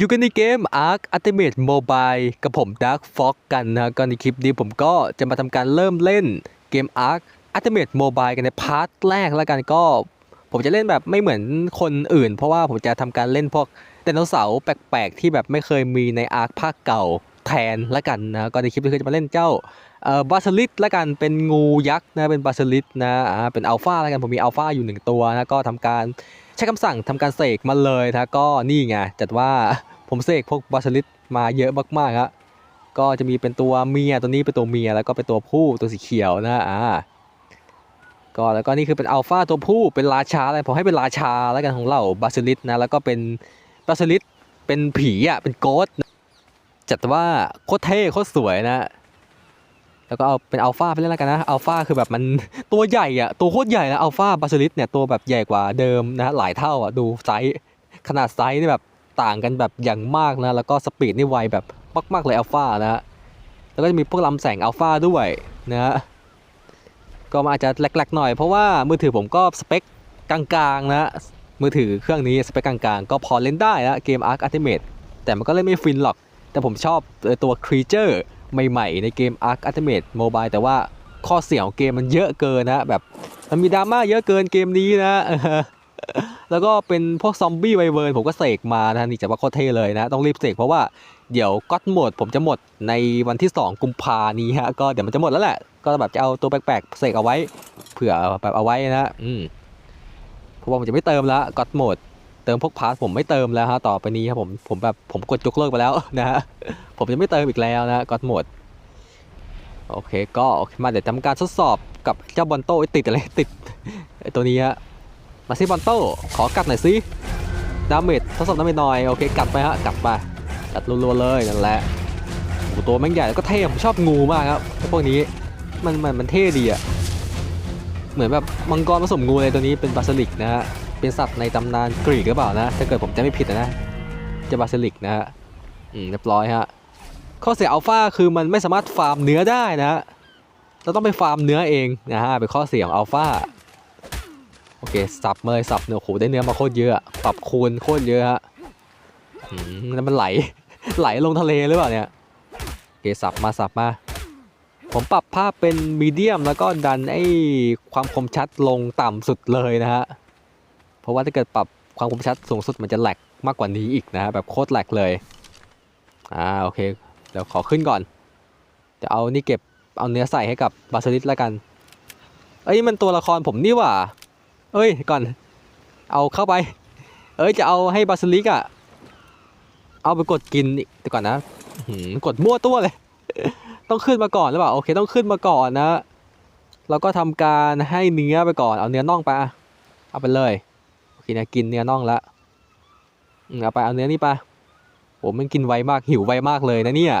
อยู่กันในเกม Ark Ultimate Mobile กับผม Dark Fox กันนะก็ในคลิปนี้ผมก็จะมาทำการเริ่มเล่นเกม Ark Ultimate Mobile กันในพาร์ทแรกแล้วกันก็ผมจะเล่นแบบไม่เหมือนคนอื่น เพราะว่าผมจะทำการเล่นพวกไดโนเสาร์แปลกๆ ที่แบบไม่เคยมีใน Ark ภาคเก่าแทนละกันนะก็ในคลิปนี้คือจะมาเล่นเจ้าเอ่อบาสลิดละกันเป็นงูยักษ์นะเป็นบาสลิดนะอ่าเป็นอัลฟาละกันผมมีอัลฟาอยู่หนึ่งตัวนะก็ทำการ ช้คำสั่งทำการเสกมาเลยนะก็นี่ไงจัดว่าผมเสกพวกบาสลิดมาเยอะมากๆฮะก็จะมีเป็นตัวเมียตัวนี้เป็นตัวเมียแล้วก็เป็นตัวผู้ตัวสีเขียวนะอ่าก็แล้วก็นี่คือเป็นอัลฟาตัวผู้เป็นราชาอะไรผมให้เป็นราชาแล้วกันของเราบาสลิดนะแล้วก็เป็นบาสลิดเป็นผีอะเป็นโกสจัดว่าโคตรเท่โคตรสวยนะ แล้วก็เอาเป็นอัลฟาไปเล่นแล้วกันนะอัลฟาคือแบบมันตัวใหญ่อะตัวโคตรใหญ่นะอัลฟาบาสลิสเนี่ยตัวแบบใหญ่กว่าเดิมนะหลายเท่าอะดูไซส์ขนาดไซส์นี่แบบต่างกันแบบอย่างมากนะแล้วก็สปีดนี่ไวแบบมากๆเลยอัลฟานะฮะแล้วก็จะมีพวกลำแสงอัลฟาด้วยนะฮะก็มันอาจจะแหลกๆหน่อยเพราะว่ามือถือผมก็สเปคกลางๆนะมือถือเครื่องนี้สเปคกลางๆ ก็พอเล่นได้นะเกม Ark Ultimate แต่มันก็เล่นไม่ฟินหรอก แต่ผมชอบตัว Creature ใหม่ๆ ในเกม Ark Ultimate Mobile แต่ว่าข้อเสียของเกมมันเยอะเกินนะแบบมันมีดราม่าเยอะเกินเกมนี้นะแล้วก็เป็นพวกซอมบี้ไวเวิร์นผมก็เสกมานะนี่จะว่าโคตรเท่เลยนะ ต้องรีบเสกเพราะว่าเดี๋ยวก็อดโหมดผมจะหมดในวันที่ 2 กุมภานี้ฮะก็เดี๋ยวมันจะหมดแล้วแหละ ก็แบบจะเอาตัวแปลกๆเสกเอาไว้เผื่อแบบเอาไว้นะอืมเพราะว่าผมจะไม่เติมแล้วก็อดโหมด ติมพวกพาสผมไม่เติมแล้วฮะต่อไปนี้ครับผมผมแบบผมกดยกเลิกไปแล้วนะฮะผมจะไม่เติมอีกแล้วนะก็อดหมดโอเคก็โอเคมาเดี๋ยวทำการทดสอบกับเจ้าบอลโต้ติดอะไรติดไอตัวนี้ฮะมาซิบอลโต้ขอกัดหน่อยสิดาเมจทดสอบดาเมจหน่อยโอเคกัดไปฮะกัดไปกัดรัวๆเลยนั่นแหละโอ้ตัวแม่งใหญ่แล้วก็เท่ผมชอบงูมากครับพวกนี้มันมันมันเท่ดีอะเหมือนแบบมังกรผสมงูเลยตัวนี้เป็นบาสลิกนะฮะ เป็นสัตว์ในตำนานกรีกหรือเปล่านะ ถ้าเกิดผมจะไม่ผิดนะจะบาสลิกนะฮะอืมเรียบร้อยฮะข้อเสียอัลฟาคือมันไม่สามารถฟาร์มเนื้อได้นะ เราต้องไปฟาร์มเนื้อเองนะฮะเป็นข้อเสียของอัลฟาโอเคสับเลยสับเนื้อโอ้โหได้เนื้อมาโคตรเยอะปรับคูณโคตรเยอะฮะอืมแล้วมันไหลไหลลงทะเลหรือเปล่าเนี่ยโอเคสับมาสับมา ผมปรับภาพเป็นมีเดียมแล้วก็ดันไอ้ความคมชัดลงต่ำสุดเลยนะฮะ ราะว่าถ้าเกิดปรับความคมชัดสูงสุดมันจะแหลกมากกว่านี้อีกนะฮะแบบโคตรแหลกเลยอ่าโอเคเดี๋ยวขอขึ้นก่อนจะเอานี่เก็บเอาเนื้อใส่ให้กับบาสลิสแล้วกัน เอ้ยมันตัวละครผมนี่หว่า เอ้ยก่อนเอาเข้าไป เอ้ยจะเอาให้บาสลิกอะเอาไปกดกินไปก่อนนะกดมั่วตัวเลย ต้องขึ้นมาก่อนหรือเปล่าโอเคต้องขึ้นมาก่อนนะ แล้วก็ทำการให้เนื้อไปก่อนเอาเนื้อน่องไปเอาไปเลย โอเคนะกินเนื้อน่องละอืมเอาไปเอาเนื้อนี่ไปผมมันกินไวมากหิวไวมากเลยนะเนี่ย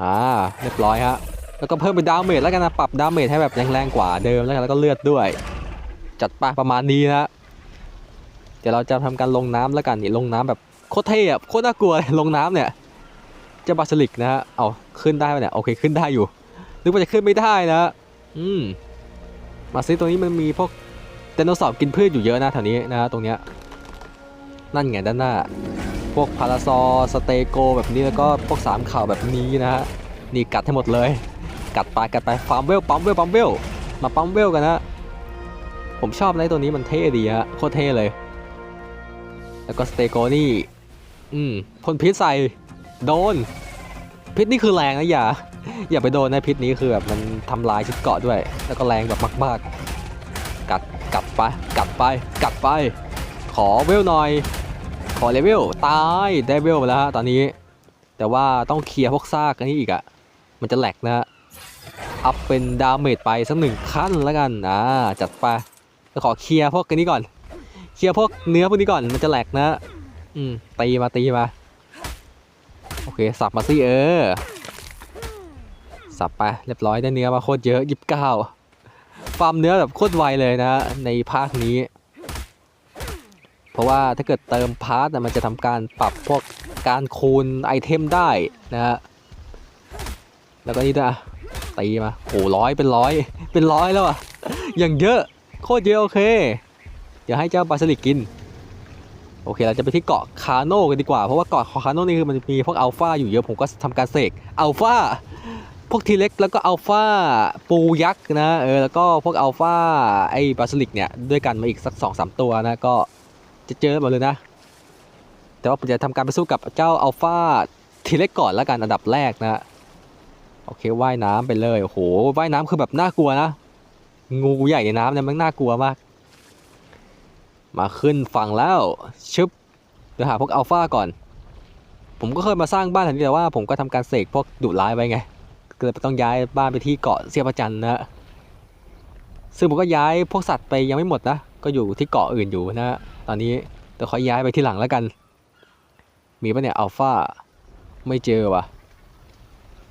อ่าเรียบร้อยฮะแล้วก็เพิ่มเป็นดาเมจแล้วกันนะปรับดาเมจให้แบบแรงๆกว่าเดิมแล้วกันแล้วก็เลือดด้วย จัดไปประมาณนี้นะเดี๋ยวเราจะทำการลงน้ำแล้วกันนี่ลงน้ำแบบโคตรเท่อะโคตรน่ากลัวเลยลงน้ำเนี่ยเจะบาสลิกนะฮะเอาขึ้นได้ไหมเนี่ยโอเคขึ้นได้อยู่นึกว่าจะขึ้นไม่ได้นะอืมมาซิตรงนี้มันมีพวก ดโนเสาร์กินพืชอยู่เยอะนะแถวนี้นะตรงเนี้ยนั่นไงด้านหน้า พวกพาราซอสเตโกแบบนี้แล้วก็พวกสามข่าวแบบนี้นะฮะนี่กัดให้หมดเลย กัดไปกัดไปฟาร์มเวลปั๊มเวลปั๊มเวลมาปั๊มเวลกันนะผมชอบนะไอ้ตัวนี้มันเท่ดีฮะโคตรเท่เลย แล้วก็สเตโกนี่อืมพ่นพิษใส่โดน พิษนี่คือแรงนะอย่า อย่าไปโดนนะพิษนี้คือแบบมันทำลายชุดเกาะด้วย แล้วก็แรงแบบมาก ๆ กัด กัดไปกัดไปกัดไป ขอเวลหน่อย ขอเลเวล ตาย ได้เวลไปแล้วฮะตอนนี้ แต่ว่าต้องเคลียร์พวกซากอันนี้อีกอะ่ะมันจะแหลกนะฮะ อัพเป็นดาเมจไปสักหนึ่งขั้นแล้วกัน อ่า จัดไปขอเคลียร์พวกอันนี้ก่อน เคลียร์พวกเนื้อพวกนี้ก่อน มันจะแหลกนะ อืม ตีมา ตีมา โอเค สับมาสิเออ สับไป เรียบร้อยได้เนื้อมาโคตรเยอะยิบเก้า ฟาร์มเนื้อแบบโคตรไวเลยนะในภาคนี้ เพราะว่าถ้าเกิดเติมพาร์ทมันจะทำการปรับพวกการคูณไอเทมได้นะฮะแล้วก็นี่ด้วยอะตีมาโอ้ร้อยเป็นร้อยเป็นร้อยแล้วอะอย่างเยอะโคตรเยอะโอเค เดี๋ยวให้เจ้าบาสลิกกินโอโอเคเราจะไปที่เกาะคาโน่กันดีกว่า เพราะว่าเกาะคาโน่นี่คือมันมีพวกอัลฟาอยู่เยอะผมก็ทำการเสกอัลฟา พวกทีเล็กแล้วก็อัลฟาปูยักษ์นะเออแล้วก็พวกอัลฟาไอ้บาสลิกเนี่ยด้วยกันมาอีกสักสองสามตัวนะก็จะเจอหมดเลยนะ แต่ว่าผมจะทำการไปสู้กับเจ้าอัลฟาทีเล็กก่อนแล้วกันอันดับแรกนะโอเคว่ายน้ำไปเลยโอ้โหว่ายน้ำคือแบบน่ากลัวนะงูใหญ่ในน้ำเนี่ยมันน่ากลัวมาก มาขึ้นฝั่งแล้วชึบเดี๋ยวหาพวกอัลฟาก่อน ผมก็เคยมาสร้างบ้านแถวนี้แต่ว่าผมก็ทำการเสกพวกดุร้ายไว้ไง ก็เลยต้องย้ายบ้านไปที่เกาะเสียประจันนะซึ่งผมก็ย้ายพวกสัตว์ไปยังไม่หมดนะ ก็อยู่ที่เกาะอื่นอยู่นะตอนนี้เดี๋ยวค่อยย้ายไปที่หลังแล้วกัน มีปะเนี่ยอัลฟาไม่เจอวะ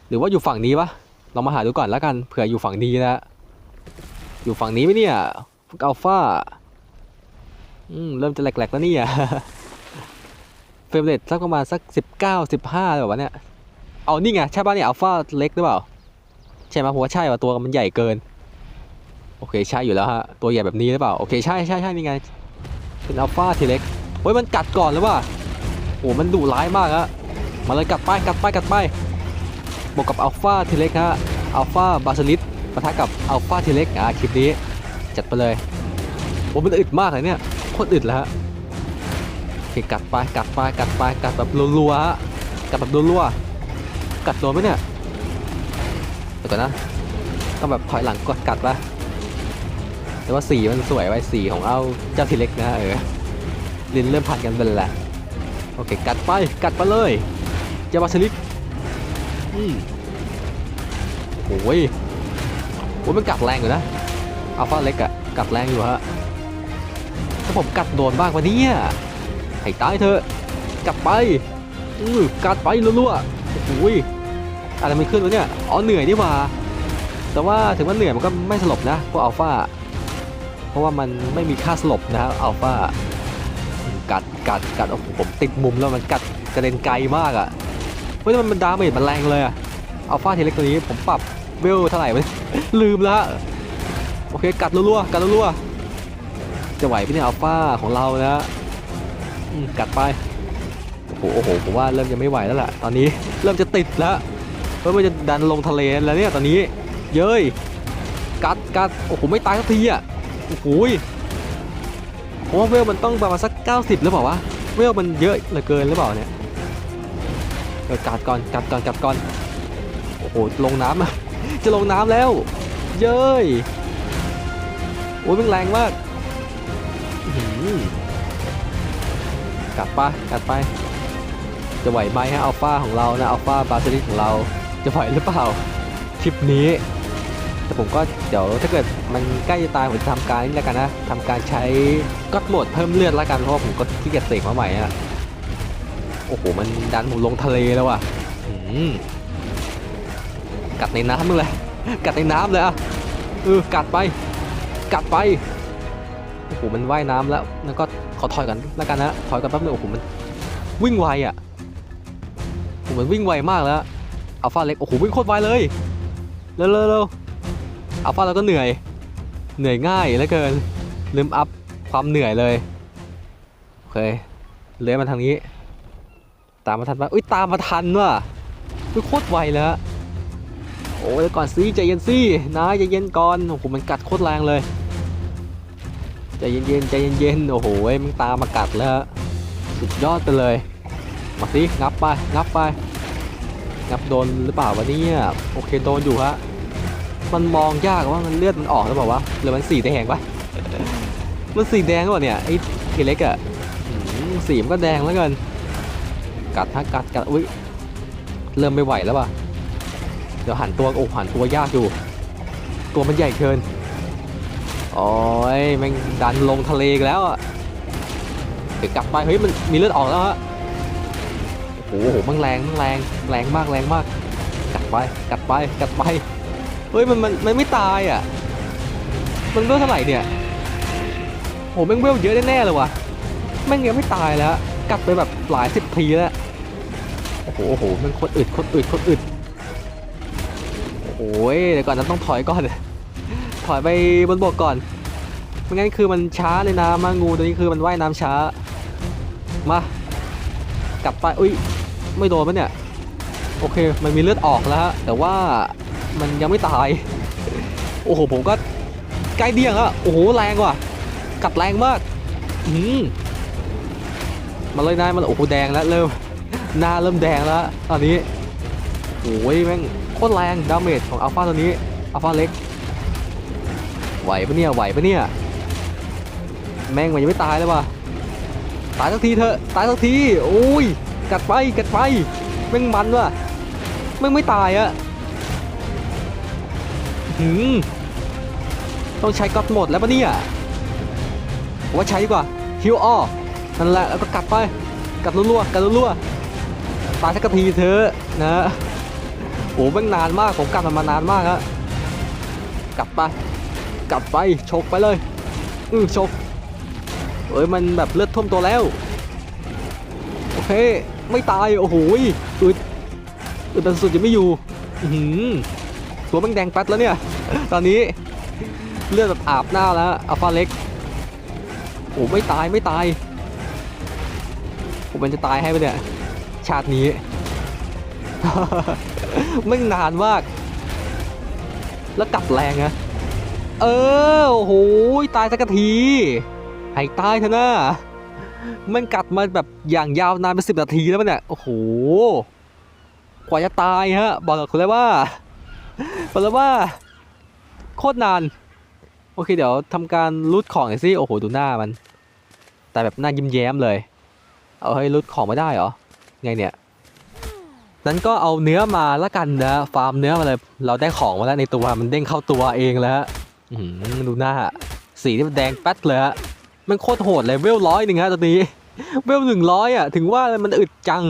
หรือว่าอยู่ฝั่งนี้ปะเรามาหาดูก่อนแล้วกันเผื่ออยู่ฝั่งนี้นะอยู่ฝั่งนี้ไหมเนี่ยพวกอัลฟาอืมเริ่มจะแหลกๆแล้วเนี่ยเฟรมเรทสักประมาณสักสิบเก้าสิบห้าเลยแบบว่าเนี่ย เอานี่ไงใช่ป่ะเนี่ยอัลฟาเล็กหรือเปล่า ใช่ไหมผมว่าใช่ว่าตัวมันใหญ่เกิน โอเคใช่อยู่แล้วฮะตัวใหญ่แบบนี้หรือเปล่าโอเคใช่ใช่ใช่นี่ไงเป็นอัลฟาทีเล็กเฮ้ยมันกัดก่อนหรือเปล่าโอ้มันดุร้ายมากฮะมาเลยกัดไปกัดไปกัดไปบวกกับอัลฟาทีเล็กฮะอัลฟาบาสลิสปะทะกับอัลฟาทีเล็กอะคลิปนี้จัดไปเลยโอ้มันอึดมากเลยเนี่ยโคตรอึดแล้วฮะโอเคกัดไปกัดไปกัดไปกัดแบบรัวๆฮะกัดแบบรัวๆ กัดโดนไหมเนี่ยเดี๋ยวก่อนนะต้องแบบถอยหลังกดกัดปะแต่ว่าสีมันสวยไว้สีของเอาเจ้าทีเล็กนะเออลินเริ่มพันกันเป็นแหละโอเคกัดไปกัดไปเลยเจ้าบาสลิกอืมโอ้ยโอ้ยมันกัดแรงอยู่นะอัลฟาเล็กอะกัดแรงอยู่ฮะถ้าผมกัดโดนบ้างวันนี้ให้ตายเถอะกัดไปอือกัดไปรัวๆโอ้ย อะไรมันขึ้นวะเนี่ย อ๋อเหนื่อยนี่หว่า แต่ว่าถึงว่าเหนื่อยมันก็ไม่สลบนะพวกอัลฟาเพราะว่ามันไม่มีค่าสลบนะครับอัลฟากัดกัดกัดโอ้โหผมติดมุมแล้วมันกัดกระเด็นไกลมากอะเฮ้ยมันมันดาเมจมันแรงเลยอะอัลฟาทีเล็กตัวนี้ผมปรับเวลเท่าไหร่วะลืมล้วโอเคกัดรัวๆกัดรัวๆจะไหวไหมเนี่ยอัลฟาของเรานะกัดไปโอ้โหผมว่าเริ่มจะไม่ไหวแล้วล่ะ ตอนนี้เริ่มจะติดแล้ว เริ่มจะดันลงทะเลแล้วเนี่ยตอนนี้ เย้ยกัดกัดโอ้โหไม่ตายสักทีอะโอ้โหยผมว่าเวลมันต้องประมาณสัก 90 หรือเปล่าวะเวลมันเยอะเหลือเกินหรือเปล่าเนี่ยเออกัดก่อนกัดก่อนกัดก่อนโอ้โหลงน้ำอะจะลงน้ำแล้ว เย้ยโอ้ยมันแรงมากกัดไปะกัดไปจะไหวไหมฮะอัลฟาของเรานะอัลฟาบาซิลิสของเรา จะไหวหรือเปล่าคลิปนี้ แต่ผมก็เดี๋ยวถ้าเกิดมันใกล้จะตายผมจะทำการนี่แล้วกันนะทำการใช้ก็อดโหมดเพิ่มเลือดแล้วกันเพราะผมก็ที่เกียจเสกมาใหม่อะโอ้โหมันดันผมลงทะเลแล้วว่ะกัดในน้ำมึงเลยกัดในน้ำเลยอะเออกัดไป กัดไปโอ้โหมันว่ายน้ำแล้วแล้วก็ขอถอยกันแล้วกันนะถอยกันแป๊บนึงโอ้โหมันวิ่งไวอะโอ้โหมันวิ่งไวมากแล้ว อัลฟาเล็กโอ้โหวิ่งโคตรไวเลยเร็วเร็วเร็วอัลฟาเราก็เหนื่อย เหนื่อยง่ายเหลือเกิน ลืมอัพความเหนื่อยเลยโอเคเลื้อยมาทางนี้ ตามมาทันปะอุ้ยตามมาทันว่ะอุ้ยโคตรไวเลยฮะโอ้ยก่อนสิใจเย็นสินะใจเย็นก่อนโอ้โหมันกัดโคตรแรงเลยใจเย็นๆใจเย็นๆโอ้โหมันตามมากัดแล้วฮะสุดยอดไปเลย มาสิงับไปงับไป งับโดนหรือเปล่าวะเนี่ยโอเคโดนอยู่ฮะมันมองยากว่ามันเลือดมันออกหรือเปล่าวะหรือมันสีแดงปะมันสีแดงหรือเปล่าเนี่ยไอ้เทเล็กอะสีมันก็แดงแล้วเกินกัดฮะกัดกัดอุ้ยเริ่มไม่ไหวแล้วว่ะเดี๋ยวหันตัวโอ้หันตัวยากอยู่ ตัวมันใหญ่เกินโอ้ยแม่งดันลงทะเลแล้วอะเดี๋ยวกลับไปเฮ้ยมันมีเลือดออกแล้วฮะ โอ้โหมันแรงมันแรงแรงมากแรงมาก กัดไปกัดไปกัดไปเฮ้ยมันมันมันไม่ตายอะ มันเลือดเท่าไหร่เนี่ยโอ้แม่งเวลเยอะแน่ๆเลยว่ะแม่งยังไม่ตายแล้ว กัดไปแบบหลายสิบทีแล้วโอ้โหโอ้โหมันโคตรอึดโคตรอึดโคตรอึดโอ้ยเดี๋ยวก่อนนะต้องถอยก่อนถอยไปบนบกก่อนไม่งั้นคือมันช้าเลยนะมางูตัวนี้คือมันว่ายน้ำช้า มา กลับไปอุ้ย ไม่โดนปะเนี่ย โอเค มันมีเลือดออกแล้วฮะ แต่ว่ามันยังไม่ตาย โอ้โห ผมก็ใกล้เดียงอะโอ้โห แรงว่ะ กัดแรงมาก อืมมาเลยนายมันโอ้โห แดงแล้วเริ่ม หน้าเริ่มแดงแล้ว ตอนนี้โอ้ยแม่งโคตรแรงดาเมจของอัลฟาตัวนี้ อัลฟาเล็ก ไหวปะเนี่ย ไหวปะเนี่ย แม่งมันยังไม่ตายเลยว่ะ ตายสักทีเถอะ ตายสักที โอ้ย กัดไปกัดไปแม่งมันว่ะแม่งไม่ตายอะหืมต้องใช้ก๊อตหมดแล้วปะเนี่ยว่าใช้ดีกว่าฮิวอ้อนั่นแหละแล้วก็กัดไปกัดรัวๆกัดรัวๆตายสักทีเถอะนะโอ้แม่งนานมากผมกลับมันมานานมากฮะกลับไปกลับไปชกไปเลยอือชกเอ้ยมันแบบเลือดท่วมตัวแล้วโอเค ไม่ตาย โอ้โหอึดอึดแต่สุดยังไม่อยู่หือตัวแม่งแดงแป๊ดแล้วเนี่ย ตอนนี้เลือดแบบอาบหน้าแล้วอัลฟาเล็กโอ้ไม่ตายไม่ตายผมมันจะตายให้ไปเนี่ยชาตินี้ ไม่นานมาก แล้วกลับแรงนะเออโอ้โหตายสักทีให้ตายเถอะนะ มันกัดมาแบบอย่างยาวนานเป็นสิบนาทีแล้วมันเนี่ย โอ้โห กว่าจะตายฮะ บอกกับคุณเลยว่าบอกเลยว่า โคตรนาน โอเคเดี๋ยวทำการรูดของหน่อยสิโอ้โห ดูหน้ามัน แต่แบบหน้ายิ้มแย้มเลย เอาให้รูดของไม่ได้เหรอ ไงเนี่ย นั้นก็เอาเนื้อมาละกันนะ ฟาร์มเนื้อมาเลย เราได้ของมาแล้วในตัว มันเด้งเข้าตัวเองแล้วฮะดูหน้า สีที่มันแดงแป๊ดเลยฮะ มันโคตรโหดเลยเวลร้อยหนึ่งฮะตอนนี้เวลหนึ่งร้อยอะถึงว่ามันอึดจัง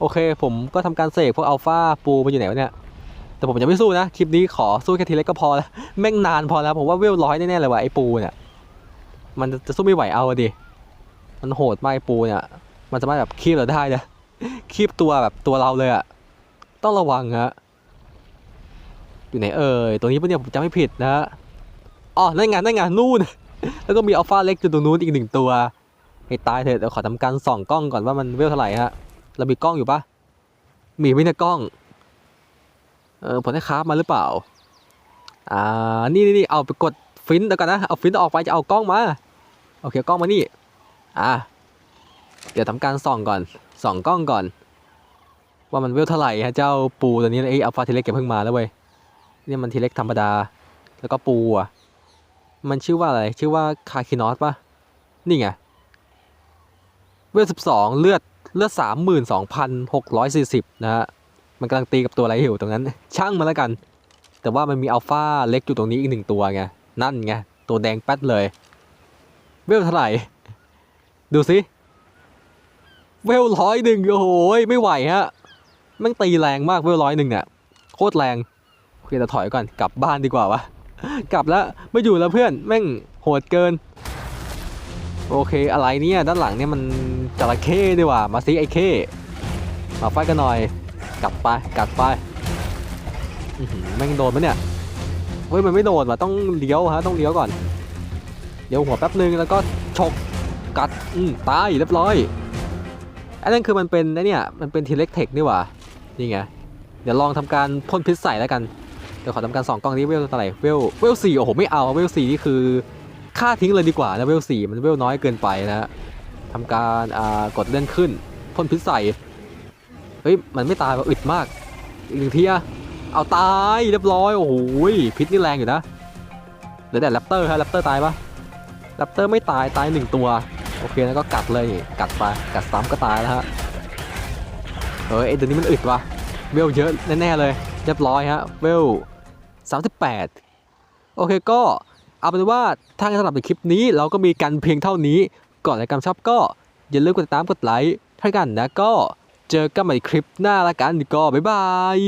โอเค ผมก็ทำการเสกพวกอัลฟาปูมาอยู่ไหนวะเนี่ยแต่ผมจะไม่สู้นะ คลิปนี้ขอสู้แค่ทีเล็กก็พอแล้วแม่งนานพอแล้วผมว่าเวลร้อยแน่ๆเลยว่ะไอ้ปูเนี่ยมันจะสู้ไม่ไหวเอาดิมันโหดมากไอ้ปูเนี่ย มันสามารถแบบคีบเราได้นะคีบตัวแบบตัวเราเลยอะต้องระวังฮะอยู่ไหนเอ่ยตัวนี้ปะเนี่ยผมจำไม่ผิดนะอ๋อนั่นไงนั่นไงนู่น แล้วก็มีอัลฟาเล็กอยู่ตรงนู้นอีกหนึ่งตัวให้ตายเถอะเดี๋ยวขอทำการส่องกล้องก่อนว่ามันเวลเท่าไหร่ฮะเรามีกล้องอยู่ปะมีไหมเนี่ยกล้องเออผมได้คราฟมาหรือเปล่าอ่านี่นี่เอาไปกดฟินเดี๋ยวกันนะเอาฟินออกไปจะเอากล้องมาโอเคกล้องมานี่อ่าเดี๋ยวทำการส่องก่อนส่องกล้องก่อน ว่ามันเวลเท่าไหร่ฮะเจ้าปูตัวนี้ไอ้อัลฟาทีเล็กเก็บเพิ่งมาแล้วเว้ยนี่มันทีเล็กธรรมดา แล้วก็ปูอะ มันชื่อว่าอะไร ชื่อว่าคาคินอสปะนี่ไง เวลสิบสองเลือดเลือดสามหมื่นสองพันหกร้อยสี่สิบนะฮะ มันกำลังตีกับตัวอะไรอยู่ตรงนั้น ช่างมันแล้วกัน แต่ว่ามันมีอัลฟาเล็กอยู่ตรงนี้อีกหนึ่งตัวไง นั่นไง ตัวแดงแป๊ดเลย เวลเท่าไหร่ ดูสิ เวลร้อยหนึ่งโอ้โหไม่ไหวฮะมันตีแรงมากเวลร้อยหนึ่งเนี่ยโคตรแรงโอเคเราถอยก่อนกลับบ้านดีกว่าวะ กลับแล้วไม่อยู่แล้วเพื่อนแม่งโหดเกิน โอเคอะไรเนี่ยด้านหลังเนี่ยมันจระเข้ดีกว่ามาซิไอ้เข้มาไฟกันหน่อย กลับไปกัดไปแม่งโดนปะเนี่ยเฮ้ยมันไม่โดนว่ะต้องเลี้ยวฮะต้องเลี้ยวก่อนเลี้ยวหัวแป๊บนึงแล้วก็ฉกกัดอืมตายเรียบร้อยอันนั้นคือมันเป็นไอ้เนี่ยมันเป็นทีเล็กเทคนี่หว่านี่ไงเดี๋ยวลองทำการพ่นพิษใส่แล้วกัน เดี๋ยวขอทำการส่องกล้องนี้เวลเท่าไหร่เวลเวลสี่โอ้โหไม่เอาเวลสี่นี่คือค่าทิ้งเลยดีกว่านะเวลสี่มันเวลน้อยเกินไปนะฮะทำการอ่ากดเลื่อนขึ้นพ่นพิษใส่เฮ้ยมันไม่ตายว่ะอึดมากอีกหนึ่งทีอะเอาตายเรียบร้อยโอ้โหพิษนี่แรงอยู่นะเหลือแต่แรปเตอร์ฮะแรปเตอร์ตายปะแรปเตอร์ไม่ตายตายหนึ่งตัวโอเคแล้วก็กัดเลยกัดไปกัดซ้ำก็ตายแล้วฮะเฮ้ยไอ้ตัวนี้มันอึดวะเวลเยอะแน่ๆเลยเรียบร้อยฮะเวล 38 โอเคก็เอาเป็นว่าถ้าสำหรับในคลิปนี้ เราก็มีกันเพียงเท่านี้ ก่อนในการชอบก็อย่าลืมกดติดตามกดไลค์ให้กันนะก็เจอกันใหม่คลิปหน้าละกันก็บ๊ายบาย